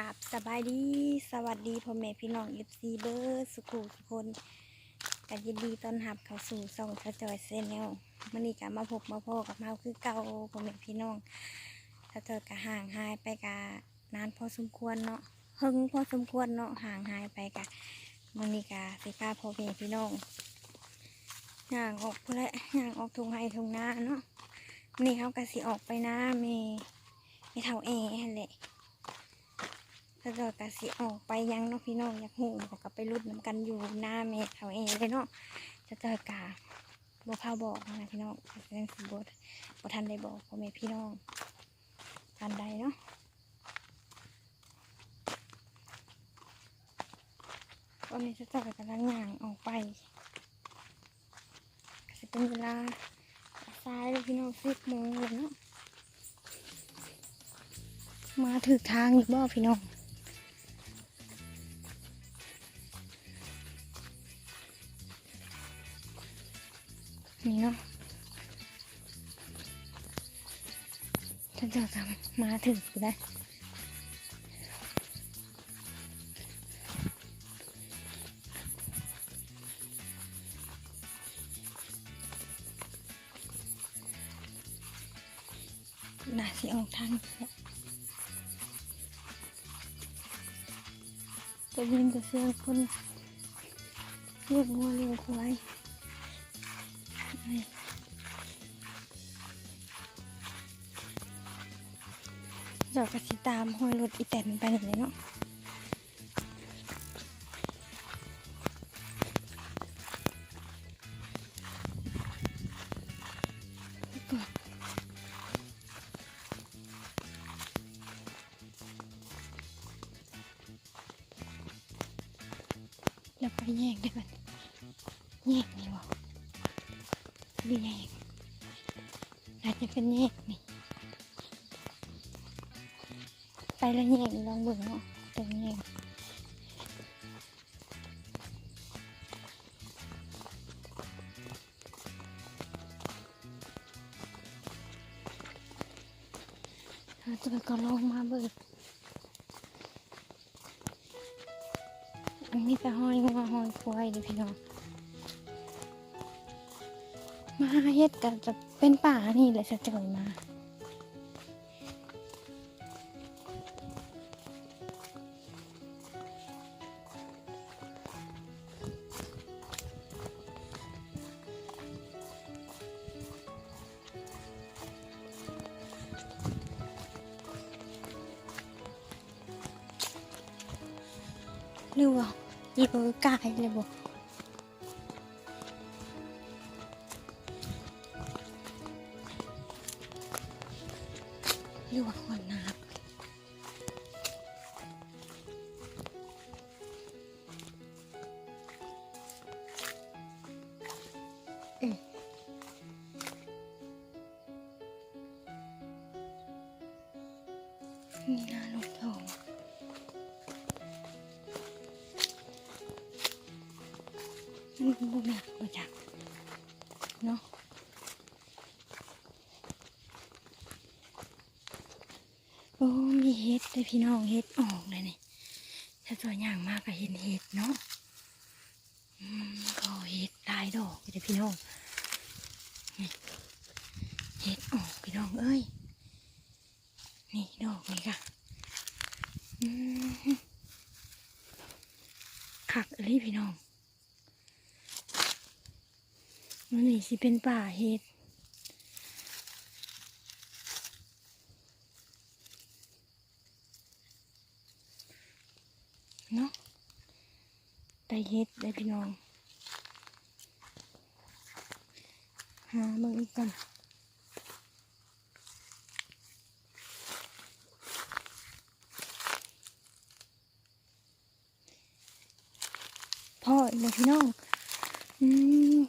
ราบสบายดี สวัสดีพ่อแม่พี่น้องเอฟซีเบอร์สุขุทุกคนกันยินดีต้อนรับเข้าสู่ช่องกระจอยเซนแนลมันนี้กับมาพบมาพ่อกับเมาคือเก่าพ่อแม่พี่น้องถ้าเจอกะห่างหายไปกะนานพอสมควรเนาะเฮงพอสมควรเนาะห่างหายไปกะมันนี้กะสิพาพ่อแม่พี่น้องย่างออกพุ่นแหละย่างออกทุงไห้ทุงนาเนาะนี่เขากะสิออกไปนะมไม่เท่าเอแหละ ถ้ากิดกสิออกไปยังเนาะพี่น้องอยากหูเขาก็ไปรุดน้ำกันอยู่หน้าเมฆเขาเองเลยเนาะจะเจอกาบพาบอกนะพี่น้องเรื่องสิบทบทันได้บอกพ่อแม่พี่น้องทันใดเนาะตอนนี้จะเจอกำลังย่างออกไปก็จะเป็นเวลาสายเลยพี่น้องสิบโมงเลยเนาะมาถึงทางอีกบ่พี่น้อง นี่เนาะฉันจะทำมาถึงกูได้น่าสิออกทางนี้แหละจะยินแต่เสียงคนเรียกวัวเรียกควาย เดี๋ยวกสิตามห้อยรถอีแตนไปเลยเนาะแล้วไปแยกได้กันแยกนี่วะหรือแยกอาจจะเป็นแยกนี่ ไปแล้วแยลองเบิ่งเนาะตรงแยกเราจะไปก็ลองมาเบิ่งอันนี้แต่ห้อยงัวห้อยควายเลยพี่น้องมาเฮ็ดกันจะเป็นป่านี่เลยจะเจอมา เรือว่าอีเบอร์กายเลยบอก โอ้มีเห็ดเลยพี่น้องเห็ดออกเลยนี่ถ้าตัวอย่างมากก็เห็นเห็ดเนาะอืมก็เห็ดลายดอกเลยพี่น้องเห็ดออกพี่น้องเอ้ยนี่ดอกนี่ค่ะอืมขักเลยพี่น้องมันนี่สิเป็นป่าเห็ดเนาะได้ เห็ดได้พี่น้อง หาเบิ่งอีกก่อนพ่ออีกเลยพี่น้อง อืม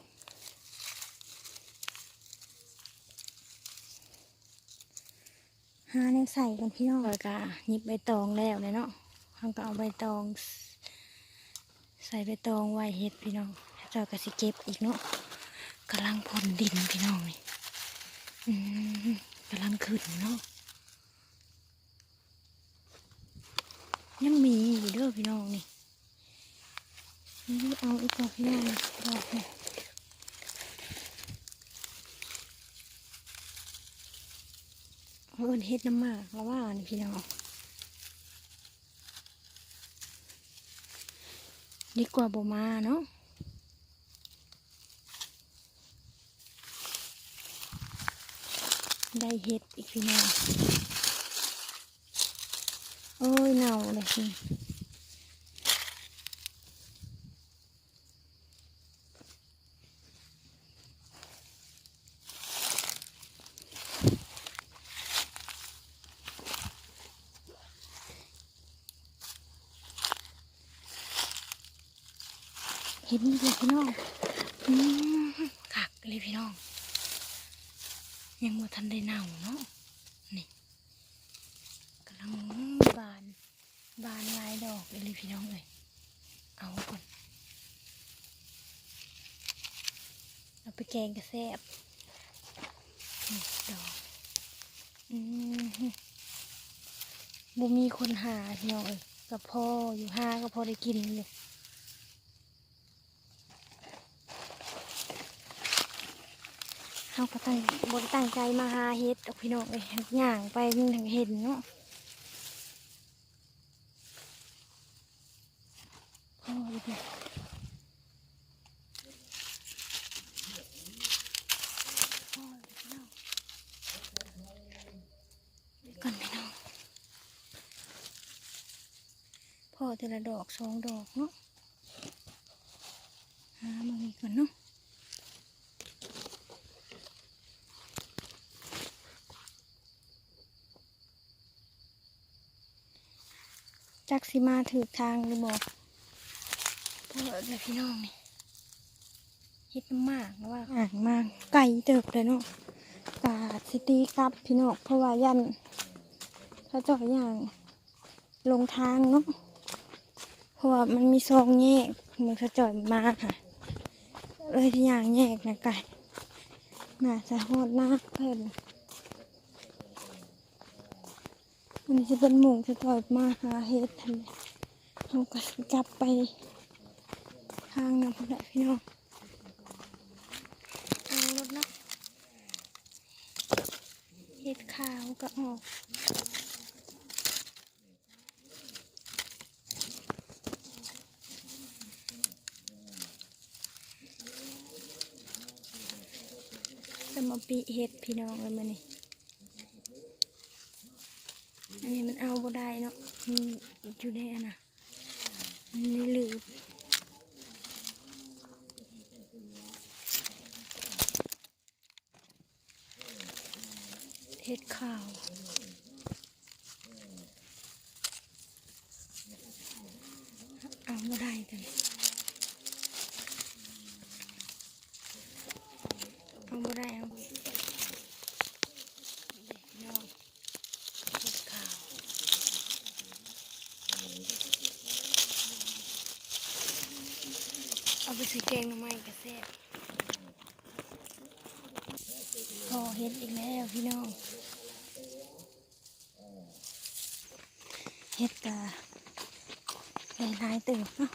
หาในใส่กันพี่น้องแล้วก็หยิบใบตองแล้วเลยเนาะเขาก็เอาใบตอง ส่ใบตองไว้เฮ็ดพี่น้องเจ้าก็สิเก็บอีกเนาะกำลังพ่นดินพี่น้องนี่กำลังขึ้นเนาะยังมีอยู่เด้อพี่น้องนี่นี่เอาอีกตัวพี่น้องนี่ดอกนี่เอินเฮ็ดน้ำมากแล้วว่านี่พี่น้อง ดีกว่าบมาเนาะได้เห็ดอีกทีนึงโอ้ยเน่าเลยสิ เห็นนี่เลยพี่น้องอืมคักเลยพี่น้อง ยังบ่ทันได้เน่าเนาะนี่กำลังบานบานหลายดอกเลยพี่น้องเลยเอาก่อนเอาไปแกงกระแซบดอกอืมบ่มีคนหาพี่น้องเอ้ยกับพ่ออยู่ห้าก็พอได้กินอยู่ เขาก็ตั้งบนตั้งใจมาหาเฮ็ดดอกพี่น้องเอ้ยย่างไปถึงเห็นเนาะพ่อดูดิพ่อดูพี่น้องเดี๋ยก่อนพี่น้องพ่อแต่ละดอกสองดอกเนาะหามาอีกก่อนเนาะ จักสิมาถือทางหรือบอกพ่อเลยพี่น้องนี่เฮ็ดมากนะว่าอ่างมากไก่เติบเลยเนาะกาดสิตีกลับพี่น้องเพราะว่ายันเขาเจาะอย่างลงทางเนาะเพราะว่ามันมีซองแยกมันเขาเจาะมาค่ะเลยที่อย่างแยกนะไก่น่าจะโหดหน้าเพิ่น อันนี้จะเป็นหมูจะต่อยมาหาเฮ็ดทันเขาก็สิกลับไปทางน้ำพุแหละพี่น้องทางรถนะเห็ดขาวก็ออกสมาปีเห็ดพี่น้องเลยมันนี่อันนี้มัน เอาบ่ได้เนาะมันอยู่ได้อันน่ะมันนี่ลืมเห็ดขาวเอาไม่ได้จังเอาไม่ได้เอาเนาะเห็ดขาว เอาไปใส่แกงหน่อไม้กระแซ่บพอเห็ดอีกแล้วพี่น้อง เฮ็ดกะหลายหลายๆเติบเนาะ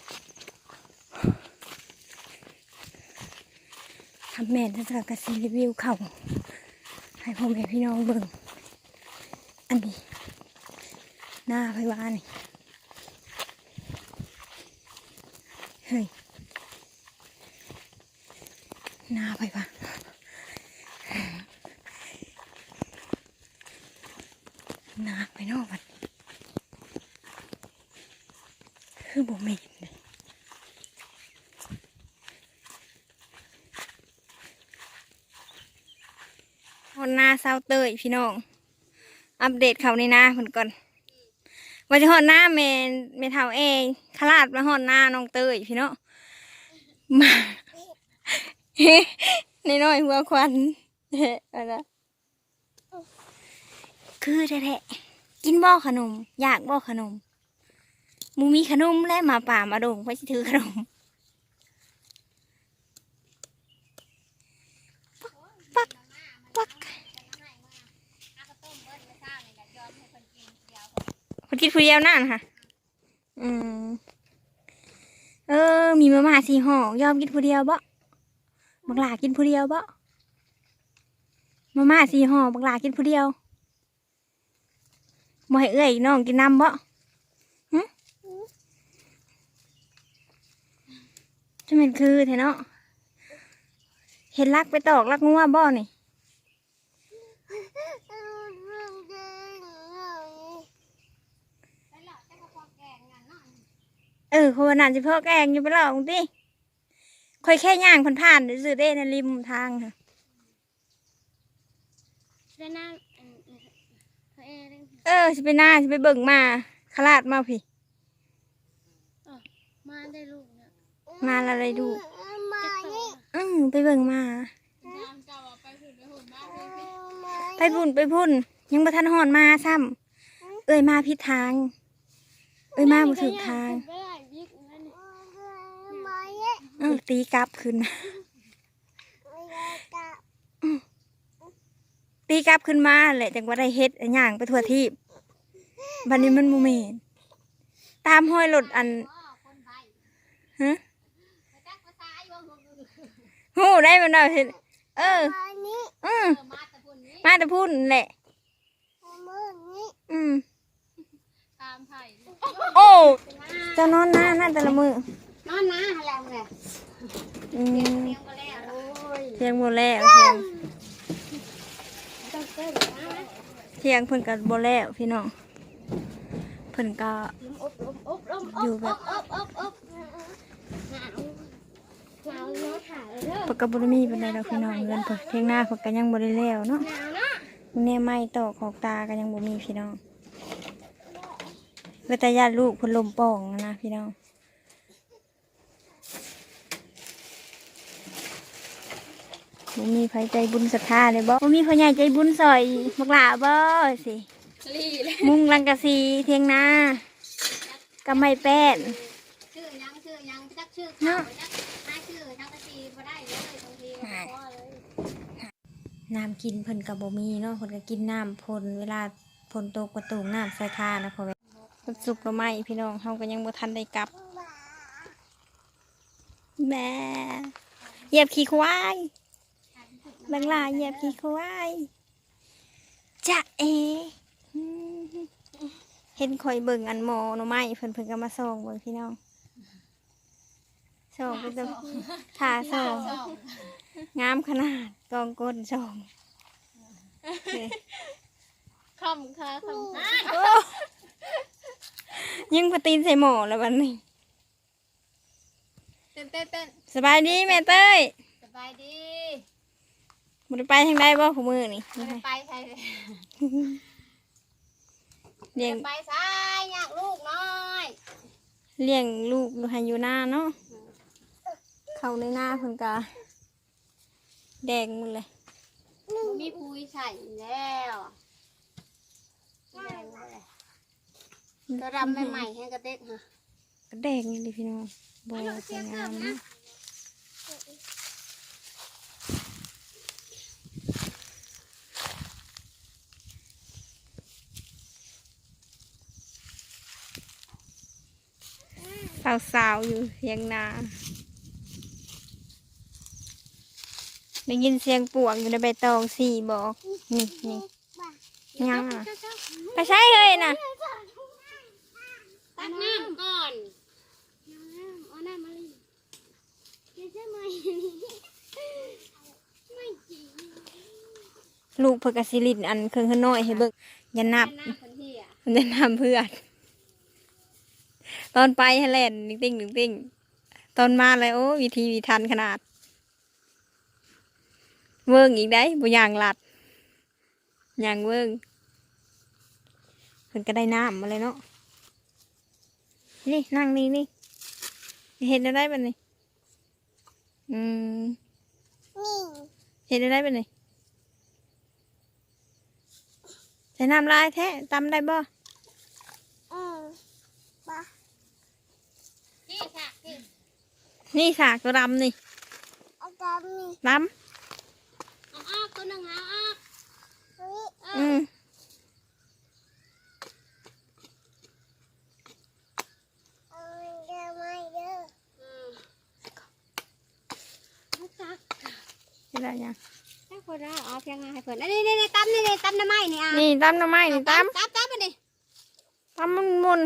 ทำแม่นถ้าจะกระซีรีวิวเขาให้พ่อแม่พี่น้องเบิ่งอันนี้ หน้าไพว่านี่เฮ้ยหน้าไพว่าหน้าไปนอกมัน คือบ่แม่นเลยฮอนนาเศร้าเตยพี่น้อง อัปเดตเขาในหน้าเพิ่นก่อนว่าจะฮอนหน้าเมนเมทาเองขลาดมาฮอนหน้าน้องเตยพี่น้องมาในน้อยหัวควันเฮ้อะไรคือแท้ๆกินบ่อขนม อยากบ่อขนม มูมีขนมและหมาป่ามาดงไปสิถือขนมปักปักปักคนกินผู้เดียวนั่นค่ะ อืม เออ มีมาม่าสี่ห่อยอมกินผู้เดียวบ่บักหลากินผู้เดียวบ่มาม่าสี่ห่อบักหลากินผู้เดียวบ่ให้เอ้ยน้องกินน้ำบ่ จะเป็นคือแท้เนาะเห็นลักไปตอกลักงัวบ่นี่เออคนนั้นจะพ่อแกงอยู่ไปหรอกติค่อยแค่ย่างผ่านๆซื้อๆเด้ในริมทางค่ะได้น้ำอันอันเขาเอได้เออสิไปหน้าสิไปเบิ่งมาขลาดมาพี่มาได้ลูกเนี่ย มาละเลยดูจะโตอืมไปเบิ่งมา ไปพุ่นไปพุ่น ยังบ่ทันหอนมาซ้ำเอ้ยมาผิดทาง เอ้ยมาบ่ถูกทางไปได้วิกนั่นนี่เออตีกลับขึ้นมาตีกลับขึ้นมาแหละจังว่าได้เฮ็ดอะหย่างไปทั่วทีบบัดนี้มันบ่แม่นตามห้อยรถอันฮะ ฮู้ได้มันเอาเห็นเออเออมาแต่พุ่นแหละอืมตามไผ่โอ้เจะนอนหน้านั่นแต่ละมือนอนนะแล้วไงอืมเลี้ยงก็แล้วโอ้ยเที่ยงหมดแล้วเที่ยงต้องเต้นนะเที่ยงเพิ่นก็บ่แล้วพี่น้องเพิ่นก็อบอบอบอบอยู่แบบอบอบอบ หนาวหนาวเนาะถ่ายเด้อเพิ่นก็บ่ได้มีปานใดดอกพี่น้องเงินเพิ่นเที่ยงหน้าเพิ่นก็ยังบ่ได้แล้วเนาะหนาวเนาะแน่ไม้ตอกขอกตาก็ยังบ่มีพี่น้องเวทญาติลูกเพิ่นลมป่องนะพี่น้องบ่มีไผใจบุญศรัทธาเลยบ่บ่มีพ่อใหญ่ใจบุญซอยบักหลาบ่สิ ลี่เลยมุงลังกะสีเทียงนากับไม้แป้นชื่อยังชื่อยังจักชื่อเขาจักหาชื่อทั้งกะทีบ่ได้เลยบางทีก็พอเลย น้ำกินเพิ่นกับบ่มีเนาะเพิ่นก็กินน้ำพ่นเวลาพ่นตกประตูน้ำใส่คานะพ่อแม่เพิ่นสุกหรือไม่พี่น้องเฮาก็ยังบ่ทันได้กลับแม่เหยียบขี้ควายบังลาเหยียบขี้ควายจะเออืมเห็นข่อยเบิ่งอันหมอหน่อไม้เพิ่นเพิ่นก็มาส่องเบิ่งพี่น้องส่องเป็นตัวถ่าส่อง งามขนาดกองก้นสองนี่คำค่ะคำโอ้ยิงพตีนใส่หมอแล้ววันนี้เต้นเต้นเต้นสบายดีแม่เต้ยสบายดีมันไปทางใดบ่ขมือนี่ไม่ได้ไปใช่เลยเลี้ยงไปซ้ายอยากลูกน้อยเลี้ยงลูกให้อยู่หน้าเนาะเข้าในหน้าเพิ่นกา แดงหมดเลย มีปุยใส่แล้วแดงเลยตัวดำใหม่ๆให้กระเต็กฮะก็แดงนี่ดิพี่น้องบ่สวยงามเนาะสาวๆอยู่เทียงนา ได้ยินเสียงปวกอยู่ในใบตองสี่บอกนี่นี่ยังอะไปใช่เลยนะตักน้ำก่อนเอาน้ำมาเลยไม่ใช่ไหมไม่จริงลูกเพนกสิลินอันเครื่องขน้อยให้เบิกอย่านับน้ำคนที่อะมันจะนำเพื่อนตอนไปให้เล่นนิ่งติ้งนิ่งติ้งตอนมาเลยโอ้วิธีวิทันขนาด เวิ้งอีกได้บุย่างหลัดย่างเวิ้งเพิ่นก็ได้น้ำมาเลยเนาะนี่นั่งนี่นี่เห็นได้ปะนี่อืมเห็นได้ปะนี่ใส่น้ำลายแท้ตำได้บ่นี่ค่ะนี่นี่สากตัวดำนี่ดเอาออก ตัวหนึ่งหางออกอืมเวลายังถ้าคนละออกยังไงให้เพิ่นนี่นี่นี่ตั้มนี่นี่ตั้มน้ำไม้นี่อ่ะนี่ตั้มน้ำไม้นี่ตั้มตั้มตั้มมันดิตั้มมันมุน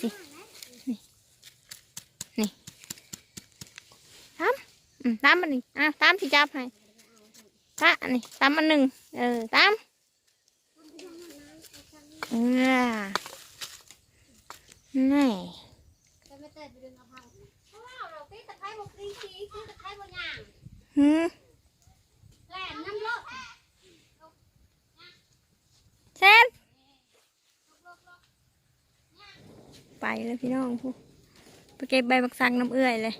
สินี่นี่ตำอืมตำมันนี่อะตำที่จับให้ตะนี่ตำอันหนึ่งเออตำเออนี่จะไม่เตยไปดึงกระเพราเพราะว่าเราตีตะไคร้บกตีชีตีตะไคร้บนย่าง หืม แหลมน้ำเลอะ เซน ไปเลยพี่น้องพูไปเก็บใบบักสังน้ำเอื้อยเลย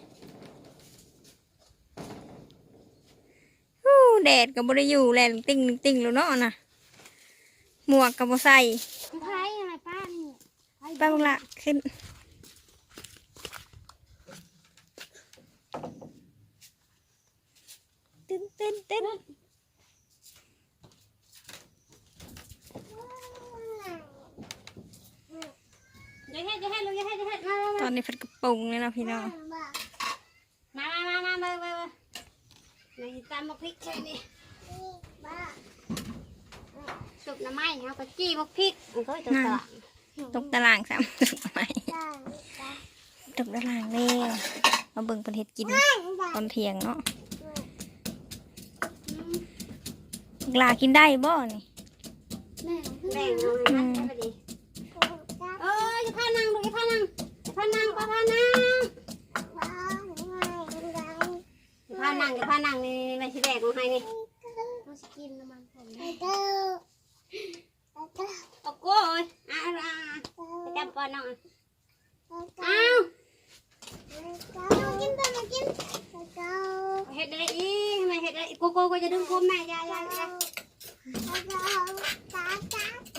ฮู้แดดกับบริอยู่แลนติ้งติ้งแล้วเนาะน่ะหมวกกับบใส่ไคร้อะไรป้านี่ไปบักละขึ้นเต้นเต้นเต้น อย่าเฮ็ดอย่าเฮ็ดลูกอย่าเฮ็ดอย่าเฮ็ดมาตอนนี้เพัดกระโปรงเลยเนาะพี่น้องมามามามามามาในตำมะพริกใช่นี่สุกน้ำไม้เขาก็จี้มะพริกมันก็จะต่อตกตารางสามตกไหมตกตารางเลยมาเบิ่งประเทศกินตอนเที่ยงเนาะกลากินได้บ่นี่แบ่งเอาให้มันไปดิเอ้ยอย่าพานั่งลูกอย่าพานั่งอย่าพานั่งอย่าพานั่งอย่าพานั่งอย่าพานั่งนี่นี่มาสิแบกเอาให้นี่มาสกินน้ำมันผมโอ้โก้ยอะอะไปจับก่อนน้องอ้าวเฮ็ดได้อีกทำไมเฮ็ดได้อีกโกโก้ก็จะดึงผมแม่ยายายา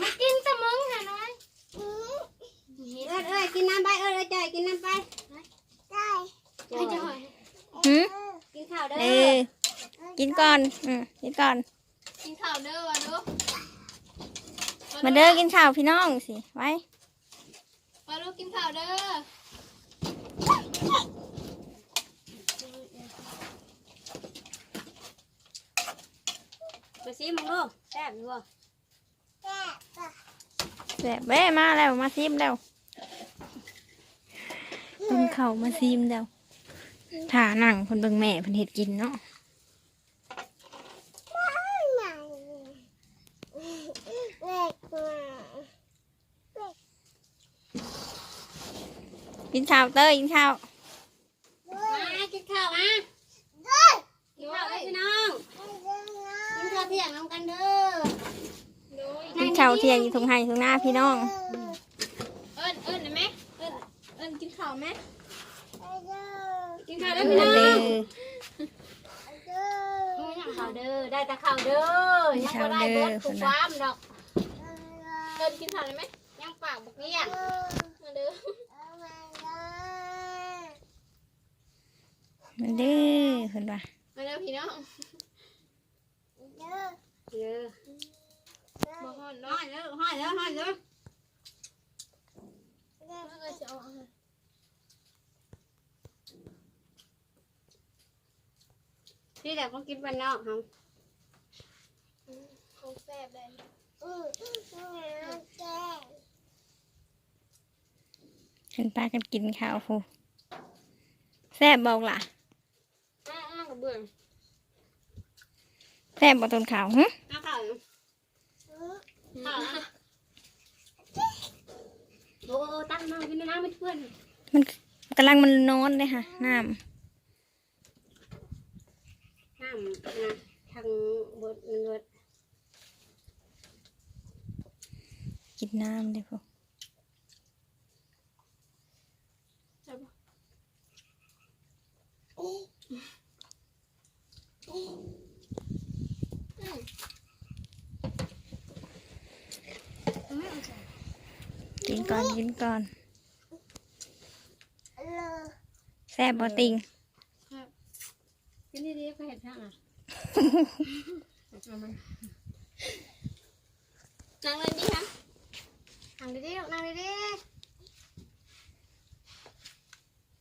มากินสมองหน่อยน้อย ยเอ้ยกินน้ำไปเอ้ยเอ้ยจ่อยกินน้ำไปจ่อยหืมกินข้าวเด้เอออกินก่อนอืมกินก่อน กินข้าวเด้อวะลูกมาเด้อกินข้าวพี่น้องสิ ไว้วะลูกกินข้าวเด้อมาซิมึงลูกแซ่บอยู่บ่ แบบแม่มาแล้วมาซิมแล้ว ข้าวมาซิมแล้วถ่านั่งคนเบิ่งแม่เพิ่นเฮ็ดกินเนาะกินข้าวเต้ยกินข้าวมากินข้าวมากินข้าวเด้อพี่น้องกินข้าวเที่ยงน้ำกันเด้อกินข้าวเที่ยงอยู่ตรงไห้ตรงหน้าพี่น้อง เอิ้นเอิ้นได้ไหมเอิ้นเอิ้นกินข้าวไหมกินข้าวเอเด้อพี่น้อองโอ้ยยังข้าวเด้อได้แต่ข้าวเด้อยังบ่ได้เบิดทุกความดอกเอิ้นกินข้าวได้ไหมยังปากบ่เกลี้ยงมาเด้อมันเด้อเพิ่นว่ามาเด้อพี่น้องเด้อบ่ฮ้อนเนาะเด้อฮ้อนเด้อฮ้อนเด้อ พี่แต่ก็กินบ้านนอกครับคงแซ่บเลยเห็นปลากันกินข้าวฟูแซ่บบอกล่ะอ้าวอ้าวกับเบื่อแซ่บบ่ต้นข้าวหึอ้าวข้าวอยู่ข้าวอะโอ้โอ้ตั้งน้ำกินน้ำไม่เพื่อนมันกำลังมันนอนเลยค่ะน้น้ำนะทางบ ดมันบดำกินน้ำเลยพวกกินก่อนกินก่อนแซ่บบ่ติงเป็นดีๆก็เห็นช่างอะเอามั นนั่งเลยดิครับนั่งดีๆลูกนั่งดีๆ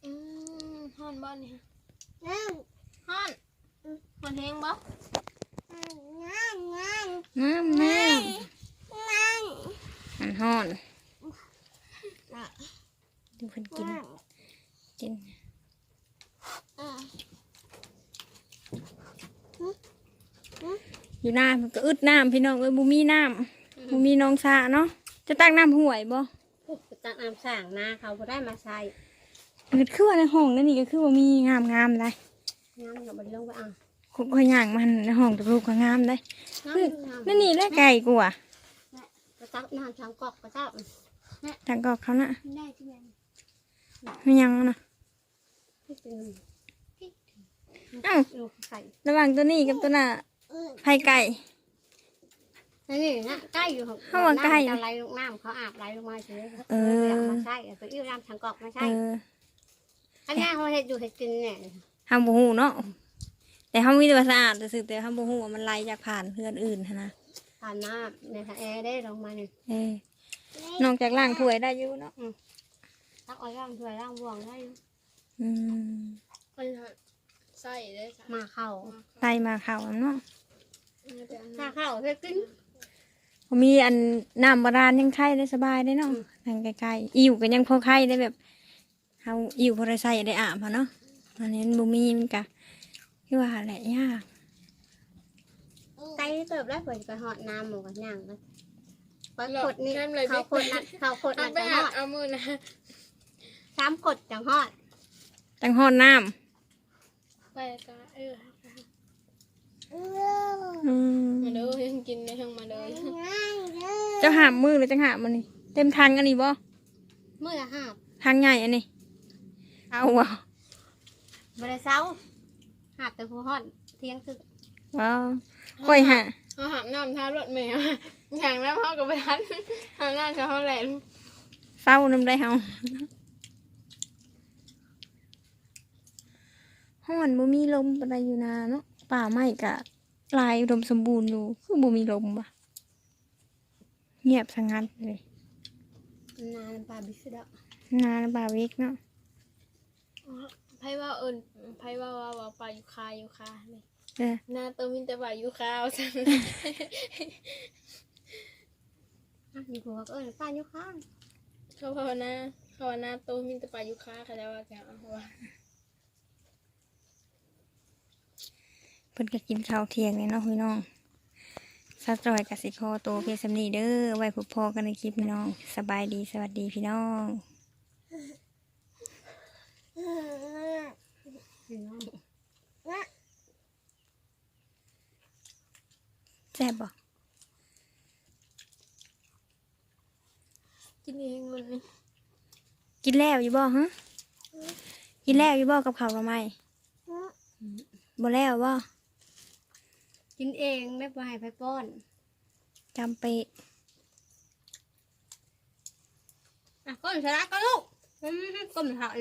อืมฮอนบอลนี่ฮะฮอนฮอนแห้งบ่น้ำน้ำมันห่อนดูเพิ่นกินกิน อยู่น้ำมันก็อึดน้ำพี่น้องเอ้ยบุมีน้ำบุมีน้องสาเนาะจะตักน้ำห่วยบ่ตักน้ำสั่งนะเขาบ่ได้มาใส่อึดคือว่าในห้องนั่นนี่ก็คือว่ามีงามงามๆเลยน้ำเราบ่ได้ลงไปอะคุณก็ย่างมันในห้องตะลูกก็งามเลยน้คือำนั่นนี่แหละไก่กูอะกระตักน้ำสามกอกกระตักทางกอกเขาน่ะได้ที่ไหนไม่ยังน่ะพี่เป็นเอ้าลูกไข่ระหว่างตัวนี้กับตัวน่ะ ไผ่ไก่ นี่นะใกล้อยู่เข้ามาใกล้น้ำจะไหลลงน้ำเขาอาบไหลลงมาเฉยเออมาใช่ไปอิ่วน้ำทางกอกไม่เอใช่ออันนี้เขาเห็ดอยู่เห็ดกินเนี่ยทำบูฮูเนาะแต่เขามีแต่ว่าสะอาดแต่สึกแต่ทำบูฮูว่ามันไหลจากผ่านเพื่อนอื่นหั้นนะผ่านน้ำในทะแอร์ได้ลงมาเนี่ยเออนอกจากล้างถ้วยได้อยู่เนาะตักเอาล่างถ้วยล่างบ่วงได้อยู่อืมมันใส่ได้ค่ะมาเข้า ไตมาเข่าเนาะ มาเข้าเห็ดกินมีอันน้ำบาดาลยังไข่ได้สบายได้เนาะทางใกล้ๆอิ่วก็ยังพอไข่ได้แบบเขาอิ่วพอได้ใส่ได้อาบอะเนาะอันนี้บุมีมันกะที่ว่าแหละยากไก่เติบแล้วเปิดกระหอดน้ำหมูกันย่างกันไปขดนี่นั่นเลยเขาขดนัดเขาขดเอานัดไปจะหหาอดเอามือนะสามขดจังหอดจังหอดน้ไปก็เออำ อืมมาเด้อยังกินในห้องมาเลยเจ้าหามมือหรือจังหามมันนี่เต็มทางอันนี้บ่เมื่อหาบทางใหญ่อันนี้เอาวะบริเช้าหาบแต่ผู้หอดเที่ยงคืนว้าวค่อยหาเขาหามน้ำท้ารถแมวอย่างแล้วเขาก็ไปทันหามน้ำเขาแหลมเศร้าน้ำได้เฮาห้อนบ่มีลมปานใดอยู่นาเนาะ ป่าไม้กะลายอุดมสมบูรณ์อยู่คือบ่มีลมว่ะเงียบสงัดเลยนานปลาบิสดะนาบาเวกเนาะไพ่ว่าเอิญไพ่ว่าว่าว่าปลายูคายูคาเลยเออหน้าตัวมินแต่ปลายูคาเอาจังอะมีผัวก็เออป้าอยู่ข้างเขาภาวนาภาวนาตัวมินแต่ปลายูคาเขาแล้วว่าแกเอาว่า พิ่นก็กินข้าวเที่ยงเลยเนาะพี่น้องสะจอยกับสิคอโตวเพียงสำนีเด้อไว้พบพอกันในคลิปพี่น้อง สบายดีสวัสดีพี่น้องพี่น้องแซ่บบ่กินเองมันนี่กินแล้วอยู่บ่ฮะกินแล้วอยู่บ่กับข้าวละไมบ่แล้วบ่ กินเองไม่ปให้ไปป้อนจำเปะอะก้มชนะก็ลูกอืมก้มเถอะ